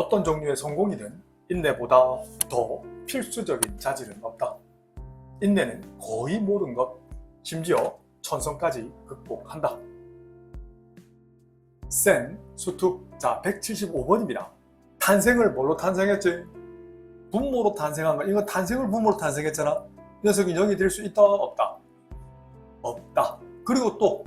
어떤 종류의 성공이든 인내보다 더 필수적인 자질은 없다. 인내는 거의 모든 것, 심지어 천성까지 극복한다. 센, 수투, 자 175번입니다. 탄생을 뭘로 탄생했지? 분모로 탄생한 거. 이건 탄생을 분모로 탄생했잖아. 이 녀석이 0이 될 수 있다, 없다? 없다. 그리고 또,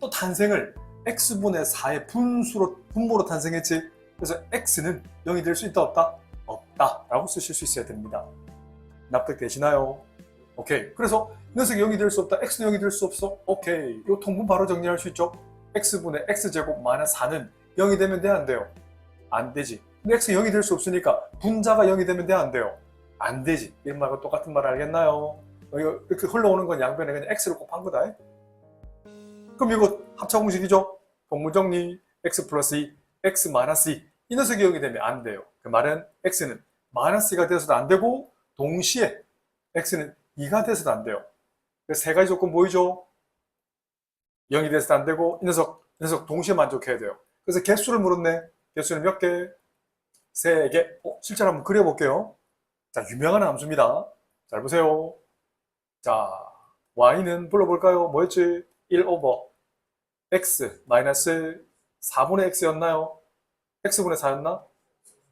또 탄생을 x분의 4의 분수로, 분모로 탄생했지. 그래서 x는 0이 될 수 있다, 없다? 없다. 라고 쓰실 수 있어야 됩니다. 납득되시나요? 오케이. 그래서 이 녀석이 0이 될 수 없다. x는 0이 될 수 없어. 오케이. 이 통분 바로 정리할 수 있죠? x분의 x제곱 마이너스 4는 0이 되면 돼, 안 돼요? 안 되지. 근데 x 0이 될 수 없으니까 분자가 0이 되면 돼, 안 돼요? 안 되지. 이런 말과 똑같은 말 알겠나요? 이거 이렇게 흘러오는 건 양변에 그냥 x를 곱한 거다. 그럼 이거 합차 공식이죠? 동무정리 x 플러스 2, x 마이너스 2. 이 녀석이 0이 되면 안 돼요. 그 말은 x는 마이너스 2가 되어서도 안 되고 동시에 x는 2가 돼서도 안 돼요. 그래서 세 가지 조건 보이죠? 0이 돼서도 안 되고 이 녀석, 이 녀석 동시에 만족해야 돼요. 그래서 개수를 물었네. 개수는 몇 개? 세 개. 어, 실제로 한번 그려볼게요. 자, 유명한 함수입니다. 잘 보세요. 자, y는 불러볼까요? 뭐였지? 1 오버 x 마이너스 4분의 x였나요? X분의 4였나?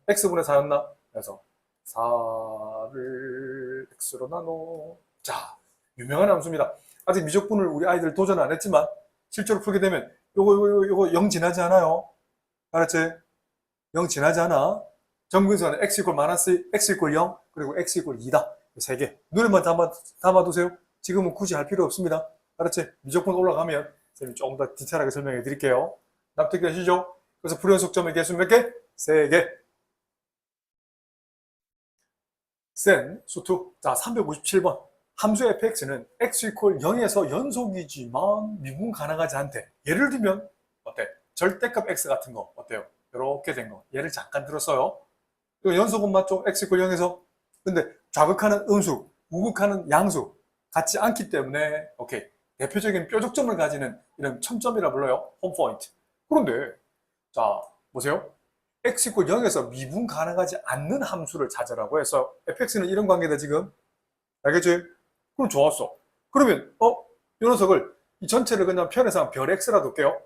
x분의 4였나? 그래서 4를 x로 나눠. 자, 유명한 함수입니다. 아직 미적분을 우리 아이들 도전 안 했지만 실제로 풀게 되면 요거 요거 요거, 요거 0 지나지 않아요? 알았지? 0 지나지 않아? 정근수는 x 이퀄 마이너스 x 이퀄 0 그리고 x 이퀄 2다. 세 개. 눈에만 담아, 담아두세요. 지금은 굳이 할 필요 없습니다. 알았지? 미적분 올라가면 선생님이 조금 더 디테일하게 설명해 드릴게요. 납득되시죠? 그래서 불연속점의 개수 몇 개? 세 개. 센, 수투. 자, 357번. 함수 fx는 x 이퀄 0에서 연속이지만 미분 가능하지 않대. 예를 들면 어때? 절대값 x 같은 거 어때요? 이렇게 된 거. 예를 잠깐 들었어요. 또 연속은 맞죠? x 이퀄 0에서. 근데 좌극하는 음수, 우극하는 양수 같지 않기 때문에 오케이. 대표적인 뾰족점을 가지는 이런 첨점이라 불러요. 홈 포인트. 그런데 자, 보세요. x 이퀄 0에서 미분 가능하지 않는 함수를 찾으라고 해서 fx는 이런 관계다 지금. 알겠지? 그럼 좋았어. 그러면 어? 이 녀석을 이 전체를 그냥 편에서 별 x라 둘게요.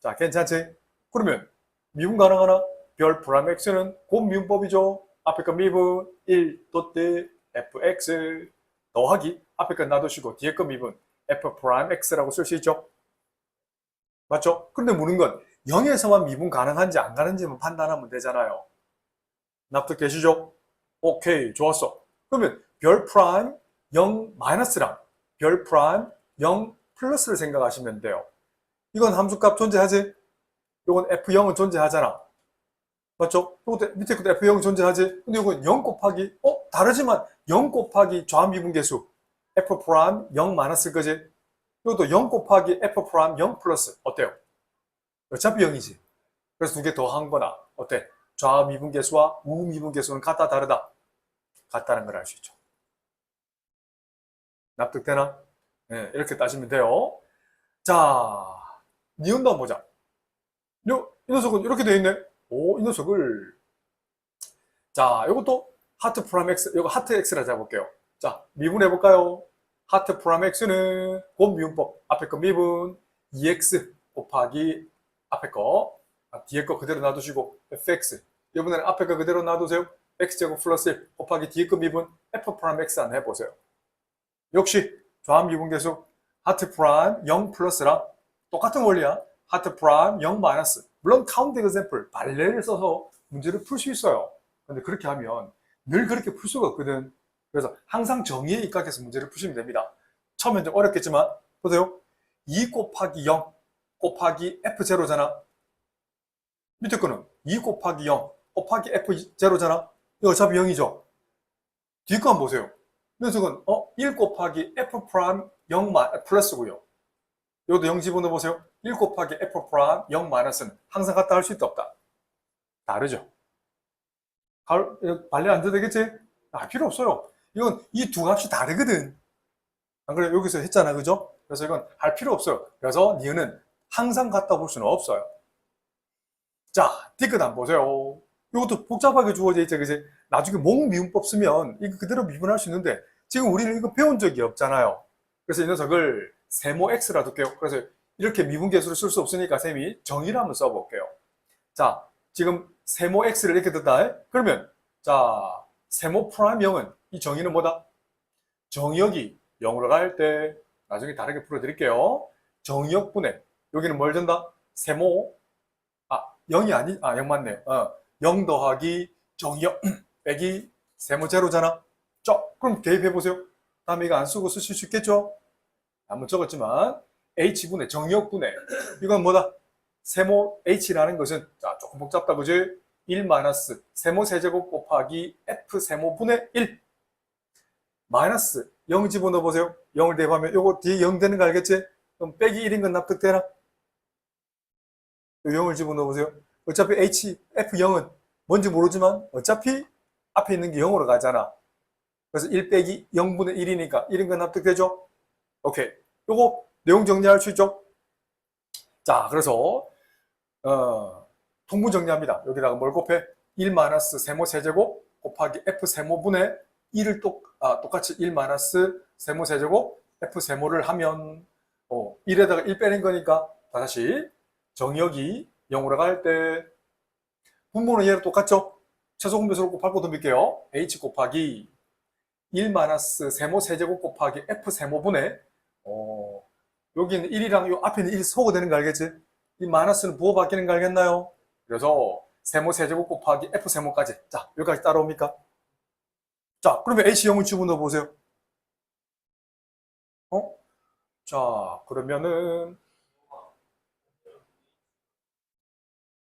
자, 괜찮지? 그러면 미분 가능하나? 별 프라임 x는 곧 미분법이죠. 앞에 거 미분 1 도트 fx 더하기 앞에 거 놔두시고 뒤에 거 미분 f 프라임 x라고 쓸 수 있죠. 맞죠? 그런데 묻는 건 0에서만 미분 가능한지 안 가능한지만 판단하면 되잖아요. 납득되시죠? 오케이, 좋았어. 그러면 별 프라임 0 마이너스랑 별 프라임 0 플러스를 생각하시면 돼요. 이건 함수값 존재하지? 이건 F0은 존재하잖아. 맞죠? 이것도 밑에 것도 F0 존재하지? 근데 이건 0 곱하기, 어? 다르지만 0 곱하기 좌미분 계수 F 프라임 0 마이너스일 거지? 이것도 0 곱하기 F 프라임 0 플러스. 어때요? 어차피 0이지. 그래서 두 개 더 한 거나. 어때? 좌 미분계수와 우 미분계수는 같다, 다르다? 같다는 걸 알 수 있죠. 납득되나? 네, 이렇게 따지면 돼요. 자, 니은도 보자. 요, 이 녀석은 이렇게 되어 있네. 오, 이 녀석을. 자, 요것도 하트 프라임 X, 요거 하트 X라 잡아볼게요. 자, 미분해 볼까요? 하트 프라임 X는 곧 미분법. 앞에 거 미분 2X 곱하기 앞에 거. 아, 뒤에 거 그대로 놔두시고 fx. 이번에는 앞에 거 그대로 놔두세요. x제곱 플러스 1 곱하기 뒤에 거 미분 f 프라임 x 안 해보세요. 역시 좌 미분계수 하트 프라임 0 플러스랑 똑같은 원리야. 하트 프라임 0 마이너스. 물론 카운트 example 발레를 써서 문제를 풀 수 있어요. 근데 그렇게 하면 늘 그렇게 풀 수가 없거든. 그래서 항상 정의에 입각해서 문제를 푸시면 됩니다. 처음엔 좀 어렵겠지만 보세요. 2 곱하기 0 곱하기 f0잖아. 밑에 거는 2 곱하기 0 곱하기 f0잖아. 이거 어차피 0이죠. 뒤에 거 한번 보세요. 이 녀석은 어? 1 곱하기 f 프라임 0 마, 플러스고요. 이것도 0 집어넣어 보세요. 1 곱하기 f 프라임 0 마이너스는 항상 같다 할 수 있다 없다. 다르죠. 발레 안 돼도 되겠지? 아, 필요 없어요. 이건 이 두 값이 다르거든. 안 그래? 여기서 했잖아. 그죠? 그래서 이건 할 필요 없어요. 그래서 니은은 항상 같다 볼 수는 없어요. 자, 뒤끝 한번 보세요. 이것도 복잡하게 주어져 있죠. 그지? 나중에 목 미분법 쓰면 이거 그대로 미분할 수 있는데 지금 우리는 이거 배운 적이 없잖아요. 그래서 이 녀석을 세모 x라 둘게요. 그래서 이렇게 미분 계수를 쓸 수 없으니까 쌤이 정의를 한번 써볼게요. 자, 지금 세모 x를 이렇게 뒀다. 그러면 자, 세모 프라임 0은 이 정의는 뭐다? 정의역이 0으로 갈 때 나중에 다르게 풀어드릴게요. 정의역분의 여기는 뭘 준다? 세모 아 0이 아니 아 0 맞네. 어, 0 더하기 정의역 빼기 세모 제로잖아. 자, 그럼 대입해 보세요. 다음에 이거 안 쓰고 쓰실 수 있겠죠? 한번 적었지만 h분의 정의역분의 이건 뭐다? 세모 h라는 것은 자 조금 복잡다 그지? 1 마이너스 세모 세제곱 곱하기 f 세모분의 1 마이너스 0 집어넣어 보세요. 0을 대입하면 요거 뒤에 0 되는 거 알겠지? 그럼 빼기 1인 건 납득되나? 요 0을 집어넣어 보세요. 어차피 h, f0은 뭔지 모르지만 어차피 앞에 있는 게 0으로 가잖아. 그래서 1 빼기 0분의 1이니까 1인 건 납득되죠? 오케이. 요거 내용 정리할 수 있죠? 자, 그래서 어, 통분 정리합니다. 여기다가 뭘 곱해? 1 마이너스 세모 세제곱 곱하기 f 세모분의 1을 똑, 아, 똑같이 1 마이너스 세모 세제곱 f 세모를 하면 어, 1에다가 1 빼는 거니까 다시 정역이 0으로 갈 때 분모는 얘랑 똑같죠? 최소 공배수로 곱할 거 듭릴게요. h 곱하기 1 마이너스 세모 세제곱 곱하기 f 세모분의 어, 여기는 1이랑 요 앞에는 1 소거 되는 거 알겠지? 이 마이너스는 부호 바뀌는 거 알겠나요? 그래서 세모 세제곱 곱하기 f 세모까지 자 여기까지 따라옵니까? 자 그러면 h 0을 집어넣어 보세요. 어? 자 그러면은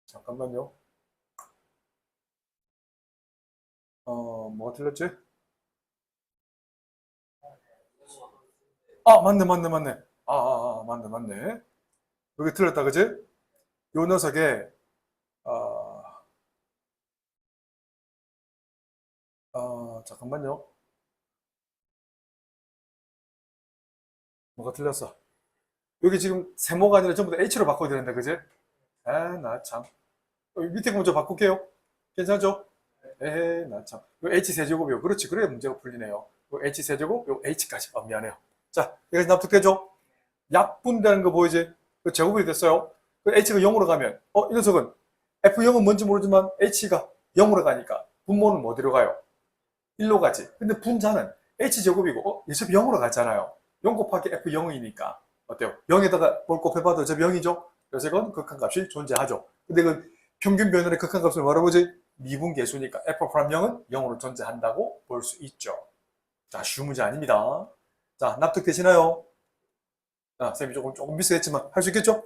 잠깐만요. 어 뭐가 틀렸지? 아 맞네 맞네 맞네. 아, 아, 아 맞네 맞네. 여기 틀렸다 그지? 요 녀석에 어, 어, 잠깐만요. 뭐가 틀렸어? 여기 지금 세모가 아니라 전부 다 H로 바꿔야 되는데, 그지? 아, 나 참. 어, 밑에 거 먼저 바꿀게요. 괜찮죠? 에헤, 나 참. 요 H 세제곱이요. 그렇지. 그래야 문제가 풀리네요. 요 H 세제곱, 요 H까지. 어, 미안해요. 자, 여기서 납득되죠? 약분되는 거 보이지? 그 제곱이 됐어요. 그 H가 0으로 가면, 어, 이 녀석은 F0은 뭔지 모르지만 H가 0으로 가니까 분모는 어디로 가요? 1로 가지. 근데 분자는 H제곱이고, 어, 어차피 0으로 갔잖아요. 0 곱하기 F0이니까. 어때요? 0에다가 뭘 곱해봐도 어차피 0이죠? 그래서 이건 극한값이 존재하죠. 근데 그 평균 변열의 극한값을 뭐라고 보지? 미분계수니까 F'0은 0으로 존재한다고 볼 수 있죠. 자, 쉬운 문제 아닙니다. 자, 납득되시나요? 아, 쌤이 조금, 조금 미스했지만 할 수 있겠죠?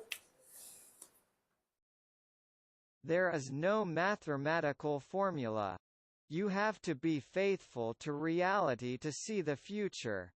There is no mathematical formula. You have to be faithful to reality to see the future.